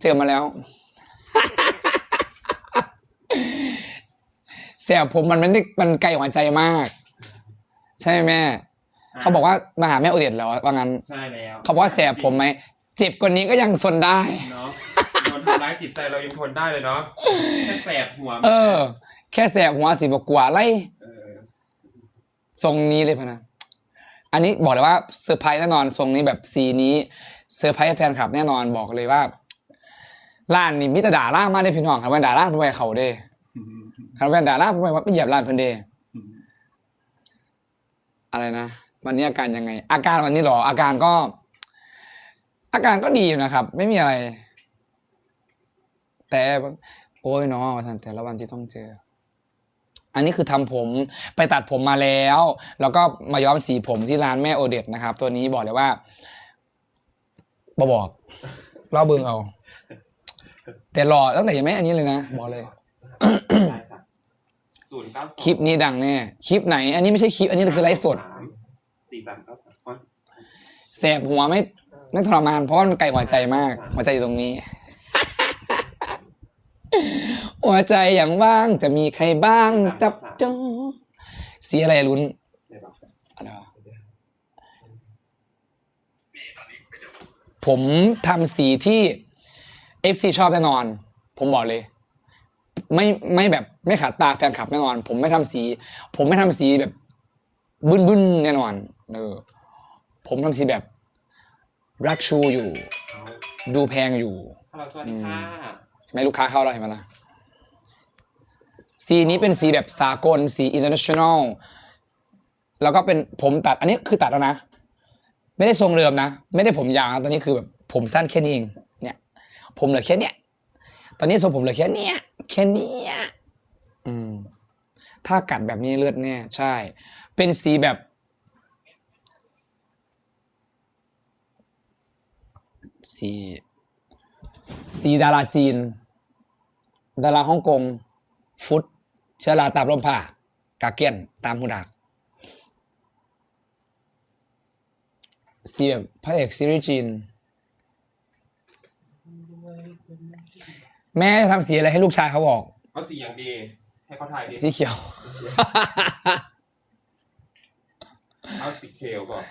เจอมาแล้วแสบผมมันไม่ได้มันไกลหัวใจมาก ใช่ไหมแม่เขาบอกว่ามาหาแม่โอเดตแล้วว่างั้น ใช่แล้วเขาบอกว่าแสบผมไหมเจ็บกว่านี้ก็ยังทนได้เนาะโดนทำร้ายจิตใจเรายังทนได้เลยเนาะแค่แสบหัว เออ แค่แสบหัวสิบกว่าไล่เออทรงนี้เลยพะนะอันนี้บอกเลยว่าเซอร์ไพรส์แน่นอนทรงนี้แบบสีนี้เซอร์ไพรส์แฟนคลับแน่นอนบอกเลยว่า ร้านนี้มิตรด่าล่างมากได้พี่น้องครับแว่นด่าล่างเพื่อนไปเขาเด้ครับแว่นด่าล่างเพื่อนไปว่าไม่เหยียบร้านเพื่อนเด้อะไรนะวันนี้อาการยังไง อาการวันนี้เหรอ อาการก็ อาการก็ดีอยู่นะครับ ไม่มีอะไร แต่โอ้ยเนาะท่านแต่ละวันที่ต้องเจอ อันนี้คือทำผมไปตัดผมมาแล้ว แล้วก็มาย้อมสีผมที่ร้านแม่โอเดตนะครับ ตัวนี้บอกเลยว่าบอบอกเล่าเบิงเอา แต่หล่อตั้งแต่ยังไม่อันนี้เลยนะบอกเลย ศูนย์เก้าคลิปนี้ดังแน่คลิปไหน อันนี้ไม่ใช่คลิป อันนี้คือไลฟ์สดสี่สามเก้าสาม แสบหัวไม่ไม่ทรมานเพราะว่ามันไกลหัวใจมาก หัวใจอยู่ตรงนี้ หัวใจอย่างว่างจะมีใครบ้าง จับจ้องสีอะไรลุ้นเดี๋ยวบอกอะไรวะผมทำสีที่ FC ชอบแน่นอน ผมบอกเลย ไม่ไม่แบบไม่ขาดตาแฟนคลับแน่นอน ผมไม่ทำสี ผมไม่ทำสีแบบบึ้นบึ้นๆแน่นอนเออผมทำสีแบบรักชูอยู่เอาดูแพงอยู่ฮัลโหลสวัสดีค่ะไม่ลูกค้าเข้าแล้วเห็นไหมล่ะสีนี้เป็นสีแบบสากลสี international แล้วก็เป็นผมตัดอันนี้คือตัดแล้วนะ ไม่ได้ทรงเดิมนะ ไม่ได้ผมยาวนะตอนนี้คือแบบผมสั้นแค่นี้เองเนี่ย ผมเหลือแค่เนี้ยตอนนี้ทรงผมเหลือแค่เนี้ยแค่เนี้ยอืม ถ้ากัดแบบนี้เลือดแน่ใช่ เป็นสีแบบ สีสีดาราจีน ดาราฮ่องกง ฟุต เชื้อราตามลมผ่ากาเกียน ตามหูดักสีแบบพระเอกซีรีส์จีน แม่จะทำสีอะไรให้ลูกชายเขาบอก เอาสีอย่างดี ให้เขาถ่ายดิสีเขียว เอาสีเขียวก่อน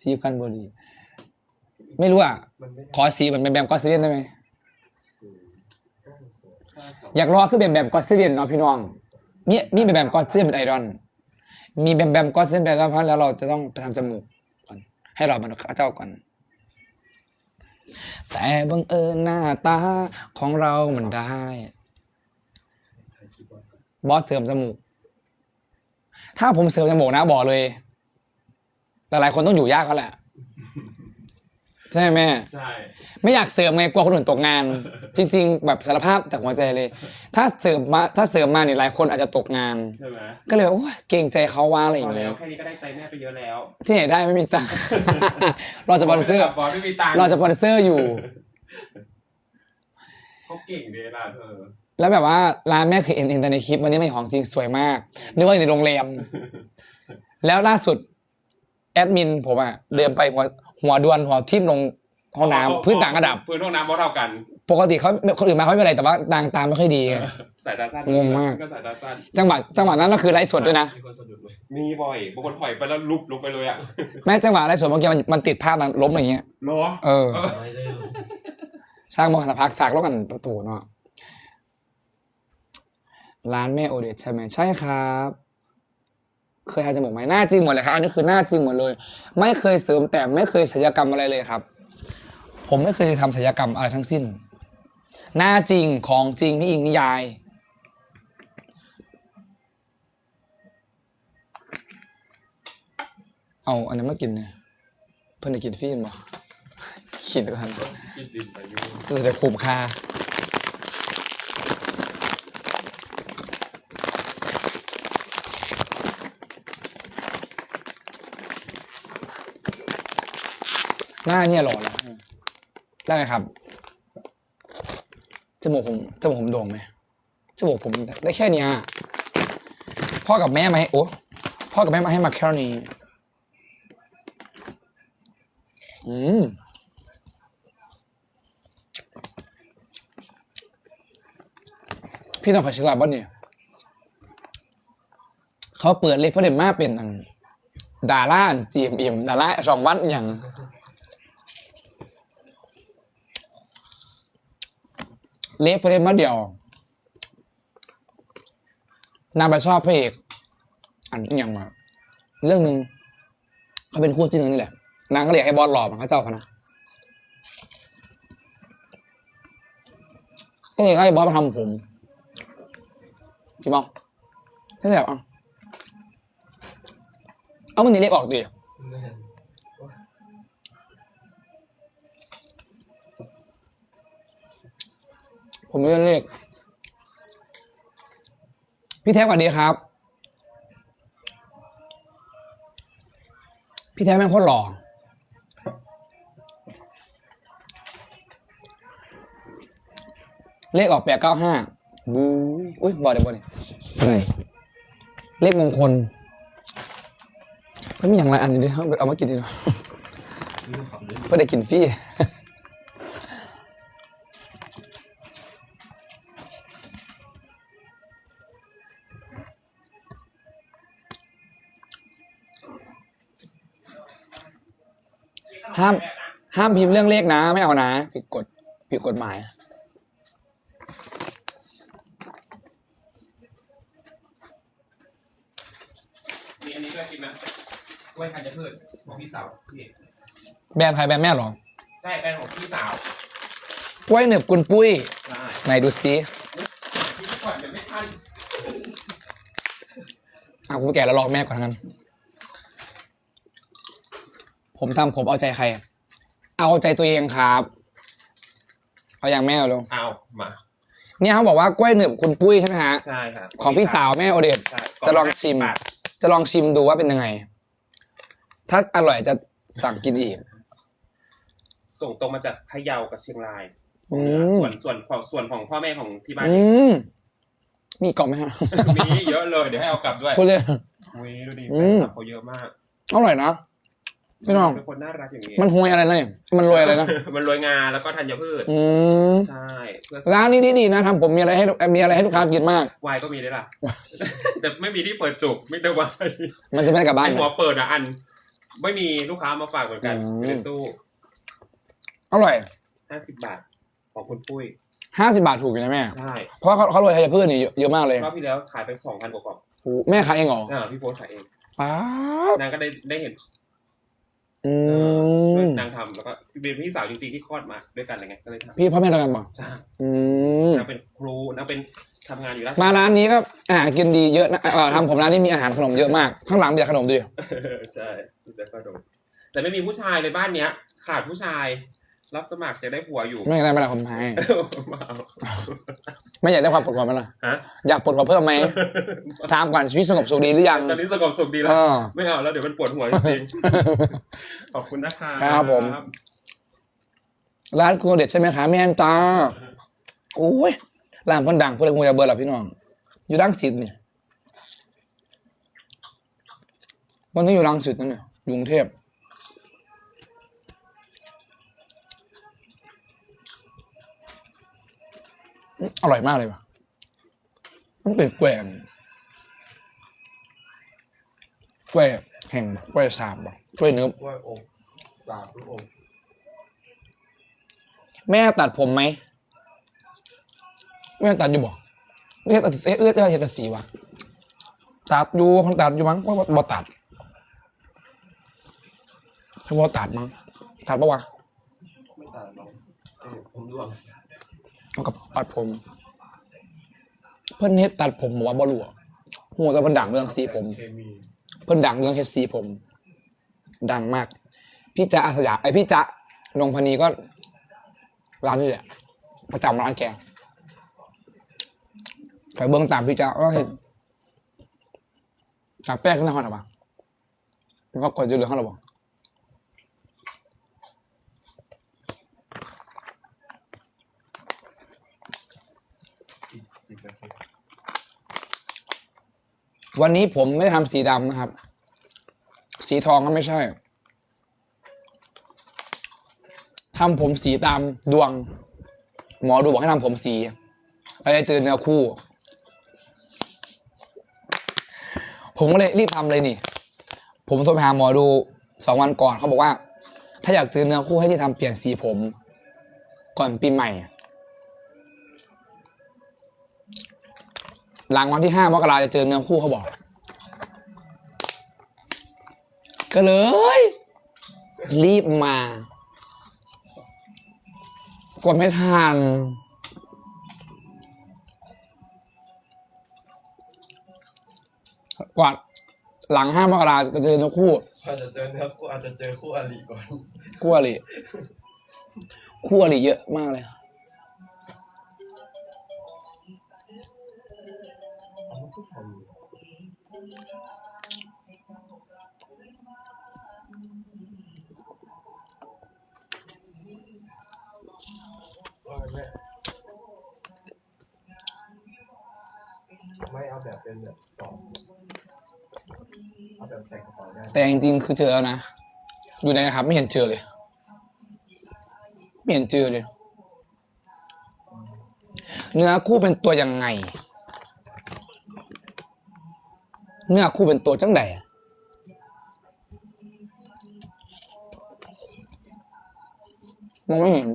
สีกันบุรีไม่รู้อะ มันไม่ได้ขอสีเหมือนแบมแบมก็ซีเรียนได้ไหมห้าสองอยากรอคือแบมแบมก็ซีเรียนเนาะพี่น้อง มีมีแบมแบมก็ซีเรียนเป็นไอดอลมีแบมแบมก็ซีเรียนเป็นไอดอลเพราะแล้วเราจะต้องไปทำจมูกก่อน ให้เรามันข้าเจ้าก่อน แต่บังเอิญหน้าตาของเรามันได้ บอสเสริมจมูก ถ้าผมเสริมจมูกนะบอกเลย แต่หลายคนต้องอยู่ยากเขาแหละ ช่ไหมแม่ใช่ ไม่อยากเสริมไงกลัวคนอื่นตกงาน จริง ๆ แบบสารภาพจากหัวใจเลย ถ้าเสริมมาถ้าเสริมมาเนี่ยหลายคนอาจจะตกงาน ใช่ไหมก็เลยแบบโอ้ยเกรงใจเขาว่าอะไรอพอย่างแล้เงี้วยแค่นี้ก็ได้ใจแม่ไปเยอะแล้วที่ไหนได้ไม่มีตังค์ เราจะสปอนเซอร์ บอลไม่มีตังค์เราจะสปอนเซอร์อยู่ เขาเก่งดีล่ะเธอแล้วแบบว่าร้านแม่คือเอ็นเอ็นในคลิปวันนี้มันของจริงสวยมากนึกว่าอยู่ในโรงแรมแล้วล่าสุดแอดมินผมอะเดินไปหัว หัวดวนหัวทิ่มลงห้องน้ำพื้นต่างระดับ พื้นห้องน้ำไม่เท่ากัน ปกติเขาคนอื่นมาเขาไม่เป็นไรแต่ว่านางตามไม่ค่อยดีไงสายตาสั้นงงมากก็สายตาสั้นจังหวะจังหวะนั้นก็คือไลฟ์สดด้วยนะมีคนสะดุดเลยมีบ่อยบางคนถอยไปแล้วลุกลงไปเลยอะแม่จังหวะไลฟ์สดเมื่อกี้มันมันติดภาพมันล้มอย่างเงี้ยเหรอเออ สร้างมหาพักสากแล้วกันประตูเนาะร้านแม่โอเดตใช่ไหมใช่ครับ เคยทำจมูกไหมหน้าจริงหมดเลยครับอันนี้คือหน้าจริงหมดเลย ไม่เคยเสริมแต่ไม่เคยศัลยกรรมอะไรเลยครับ ผมไม่เคยทำศัลยกรรมอะไรทั้งสิ้น หน้าจริงของจริงพี่อิงนิยายเอาอันนั้นมากินเนี่ยเพื่อนได้กินฟรีนบ่ขิดกันกินดินไปอยู่จะได้คุ้มค่า หน้าเนี่ยหล่อแล้วได้ไหมครับจมูกผมจมูกผมโด่งไหมจมูกผมได้แค่นี้ยพ่อกับแม่มาให้โอ้พ่อกับแม่มาให้มาแค่นี้อืมพี่ต้องขอชิลาบ้านเนี่ยเขาเปิดเลฟเฟอร์เดนมาเป็นดาร่าจีเอ็มดาร่าสองวันอย่าง เลฟเฟรมมาเดียวนางไปชอบพระเอกอันอย่างมาเรื่องหนึ่งเขาเป็นคู่จิ้นกันนี่แหละ นางก็เลยให้บอสหล่อมันเขาเจ้าเขานะก็เลยให้บอสมาทำผมจริงป่ะใช่แบบอะเอามันนี่เล็กออกดิ ผมไม่ได้เลข พี่แท็กสวัสดีครับ พี่แท็กแม่งโคตรหล่อเลขออกแปดเก้าห้าบูยอุ้ยบอดเดี๋ยวบอดเนี่ยอะไรเลขมงคลไม่มีอย่างไรอันนี้ดิเอาเอามากินดีกว่าเพื่อได้กินฟรี ห้าม ห้ามพิมพ์เรื่องเลขนะ ไม่เอานะผิดกฎผิดกฎหมาย มีอันนี้ด้วยกินไหมกล้วยธัญพืชของพี่สาวพี่แบรนด์ใครแบรนด์แม่เหรอใช่เป็นของพี่สาวกล้วยหนึบกุนปุ้ยใช่ไหนดูสิพี่ก่อนเดี๋ยวไม่ทันอะคุณแก่แล้วรอแม่ก่อนงั้น ผมทำผมเอาใจใคร เอาใจตัวเองครับ เอาอย่างแม่เอาลงเอามา เนี่ยเขาบอกว่ากล้วยหนึบคุณปุ้ยใช่ไหมฮะ ใช่ครับของพี่สาวแม่โอเดต ใช่จะลองชิมบาทจะลองชิมดูว่าเป็นยังไง ถ้าอร่อยจะสั่งกินอีก ส่งตรงมาจากพะเยากับเชียงราย อืม ส่วนส่วนของส่วนของพ่อแม่ของที่บ้านอืมมีกล่องไหมฮะ มีเยอะเลย เดี๋ยวให้เอากลับด้วยพูดเลย อุ้ยดูดิอืแฟนมคลับเขาเยอะมาก อร่อยนะ พี่น้อง เป็นคนน่ารักอย่างนี้มันหวยอะไรนะเนี่ยมันรวยอะไรนะมันโรยงาแล้วก็ธัญพืช อืมใช่เพื่อร้านนี้ดีๆนะทำผมมีอะไรให้มีอะไรให้ลูกค้ากินมาก วายก็มีด้วยล่ะ แต่ไม่มีที่เปิดจุกไม่ได้วายมันจะไม่ได้กลับบ้านไอนะหัวเปิดอะอัน ไม่มีลูกค้ามาฝากเหมือนกันอืมอยู่ในตู้อร่อยห้าสิบบาทของคุณปุ้ยห้าสิบาทถูกอยู่นะแม่ ใช่เพราะเขาเขาโรยไทยพืชนี่เยอะเยอะมากเลยรอบที่แล้วขายไปสองพันกว่ากล่องโอ้แม่ขายเองเหรออ่าพี่โพสต์ขายเอง ป๊าบนางก็ได้ได้เห็น อืเออช่วยมนางทำแล้วก็เป็นพี่สาวจริงๆที่คลอดมาด้วยกันอะไรเงี้ยก็เลยทพี่พ่อแม่เรากันบ่ำใช่อืมนางเป็นครูนางเป็นทำงานอยู่ราชมาร้านนี้ก็อาหารกินดีเยอะนะเอ่อทำผมร้านนี้มีอาหารขนมเยอะมาก ข้างหลังมีแต่ขนมดี ใช่แต่ก็โดนแต่ไม่มีผู้ชายเลยบ้านเนี้ย ขาดผู้ชาย รับสมัครจะได้ผัวอยู่ ไม่ได้ไม่ได้ผมให้มาเอาไม่อยากได้ความปวดหัวไหมล่ะฮะ อยากปวดหัวเพิ่มไหมถามก่อนชีวิตสงบสุขดีหรือยัง ตอนนี้สงบสุขดีแล้เอวอไม่เอาแล้วเดี๋ยวมันปวดหัวจริงๆ ขอบคุณนะคะครับผม ร้านครัวเด็ดใช่ไหมคะแม่นจ้าโอ้ยร้านเพันดังเพื่อนคงจะเบอร์หรอพี่น้อง อยู่ดังสิทธิ์นี่มันต้องอยู่รังสิตนั่นเนี่ยอยู่กรุงเทพ อืมอร่อยมากเลยว่ะมันเป็นแกล้งกล้วยแห่งบ่กล้วยสาบบ่กล้วยเนื้อกล้วยอบสามลูกอบแม่ตัดผมไหมแม่ตัดอยู่บ่เอื้อตัดเอ๊ะเอื้อเอื้อเห็นแต่สีวะตัดอยู่พันตัดอยู่มั้งว่าบ่ตัดถ้าบ่ตัดมั้งตัดปะวะไม่ต่างหรอกเออผมร่วง เอากับปัดผม เพิ่นเฮ็ดตัดผมบอกว่าบ่รู้หัวแต่เพิ่นดังเรื่องสีผม เพิ่นดังเรื่องเฮ็ดสีผม ดังมาก พี่จ๊ะอาสยามไอพี่จ๊ะนงพนีก็ร้านนี่แหละประจำร้านแกไปเบื้องตามพี่จ๊ะว่าเห็นกาแฟขึ้นในห้องหรอปะมันก็กดอยู่เหลือห้องหรอปะ วันนี้ผมไม่ทำสีดำนะครับ สีทองก็ไม่ใช่ทำผมสีดาดวง หมอดูบอกให้ทำผมสีเราจะเจอเนื้อคู่ ผมก็เลยรีบทำเลยนี่ ผมโทรไปหาหมอดูสองวันก่อนเขาบอกว่า ถ้าอยากเจอเนื้อคู่ให้ที่ทำเปลี่ยนสีผม ก่อนปีใหม่ หลังวันที่ห้ามกราจะเจอเนื้อคู่เขาบอก ก็เลย รีบมากดไม่ทันกว่าหลังห้ามกราจะเจอเนื้อคู่อาจจะเจอเนื้อคู่อาจจะเจอคู่อริก่อน คู่อริคู่อริเยอะมากเลย ไงแม่ไม่เอาแบบเป็นแบบสองเอาแบบใส่กระเป๋าได้แต่จริงๆคือเจอแล้วนะ อยู่ไหนนะครับ ไม่เห็นเจอเลย ไม่เห็นเจอเลย เนื้อคู่เป็นตัวยังไง เนื้อคู่เป็นตัวจังใดมองไม่เห็น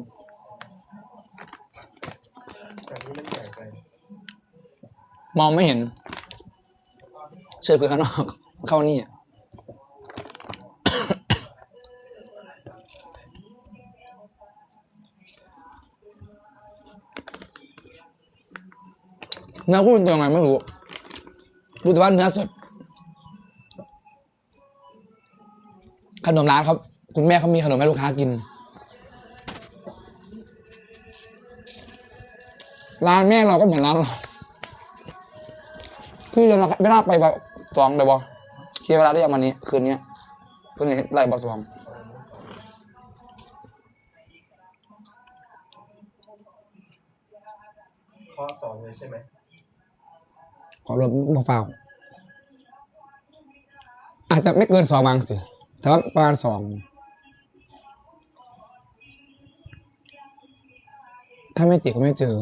มองไม่เห็น เชิญคุยข้างนอก เข้านี่อะเนื้อคู่เป็นตัวยังไงไม่รู้รู้แต่ว่าเนื้อสด ขนมร้านครับ คุณแม่เขามีขนมให้ลูกค้ากิน ร้านแม่เราก็เหมือนร้านเราคือจะไม่น่าไปแบบสองเลยบอเคลียร์เวลาได้ยังวันนี้ คืนนี้เพื่อนไล่บอสองข้อสองเลยใช่ไหมขอรวมมาฟาวอาจจะไม่เกินสองบางสิ แต่ว่าประมาสองถ้าไม่จีบก็ไม่เจอ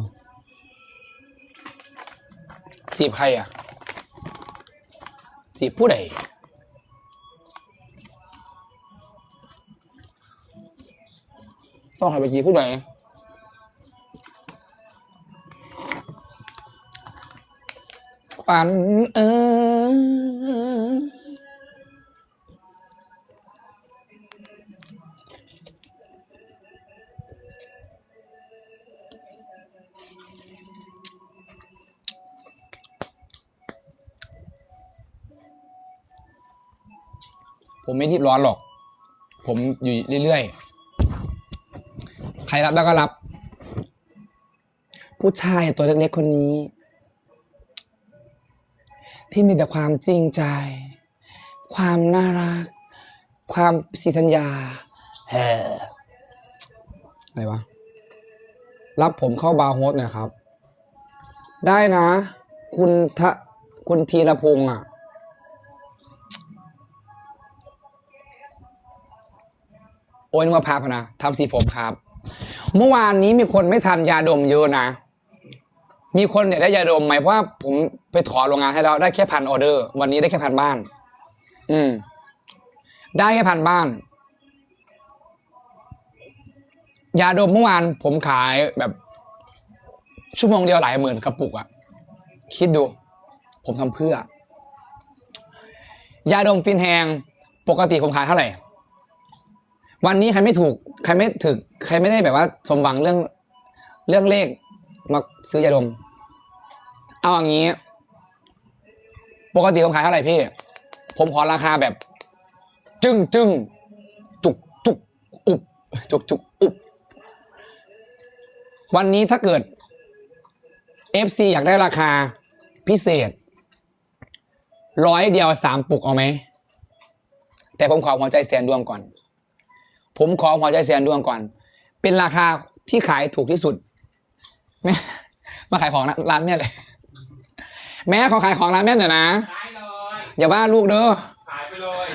จีบใครอะ จีบผู้ใดต้องใครไปจีบผู้ใดขวัญเออ ไม่รีบร้อนหรอก ผมอยู่เรื่อยๆ ใครรับแล้ก็รับ ผู้ชายตัวเล็กๆคนนี้ ที่มีแต่ความจริงใจ ความน่ารัก ความสิทัญญาแฮ่อะไรวะ รับผมเข้าบาร์โฮสหน่อยครับ ได้นะ คุณทะคุณธีรพงษ์อะ โอ้ยนึกว่าพาพนะทำสีผมครับ เมื่อวานนี้มีคนไม่ทันยาดมเยอะนะ มีคนเนี่ยได้ยาดมไหมเพราะว่าผมไปถอโรงงานให้แล้วได้แค่พันออเดอร์ วันนี้ได้แค่พันบ้าน อืม ได้แค่พันบ้าน ยาดมเมื่อวานผมขายแบบ ชั่วโมงเดียวหลายหมื่นกระปุกอะคิดดู ผมทำเพื่อ ยาดมฟินแฮงปกติผมขายเท่าไหร่ วันนี้ใครไม่ถูก ใครไม่ถึก ใครไม่ได้แบบว่า สมหวังเรื่องเรื่องเลขมาซื้อยาดม เอาอย่างนี้ ปกติผมขายเท่าไหร่พี่ ผมขอราคาแบบ จึ้งจึ้งจุกจุกอุบจุกจุกอุบวันนี้ถ้าเกิด FC อยากได้ราคาพิเศษ ร้อยเดียวสามปุกเอาไหม แต่ผมขอหัวใจแสนดวงก่อน ผมขอหัวใจแสนดวงก่อน เป็นราคาที่ขายถูกที่สุดแม่มาขายของร้านแม่เลย แม่ขอขายของร้านแม่หน่อยนะได้เลยอย่าว่าลูกเด้อขายไปเลย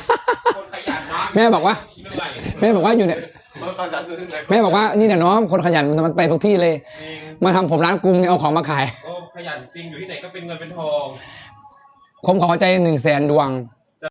คนขยันมากแม่บอกว่าเหนื่อยแม่บอกว่าอยู่เนี่ยเมื่อเขาจะซื้อที่ไหนแม่บอกว่านี่เนี่ยน้องคนขยันมันไปทุกที่เลยจริงมาทำผมร้านกรุงเนี่ยเอาของมาขายโอ้ขยันจริงอยู่ที่ไหนก็เป็นเงินเป็นทองผมขอหัวใจหนึ่งแสนดวง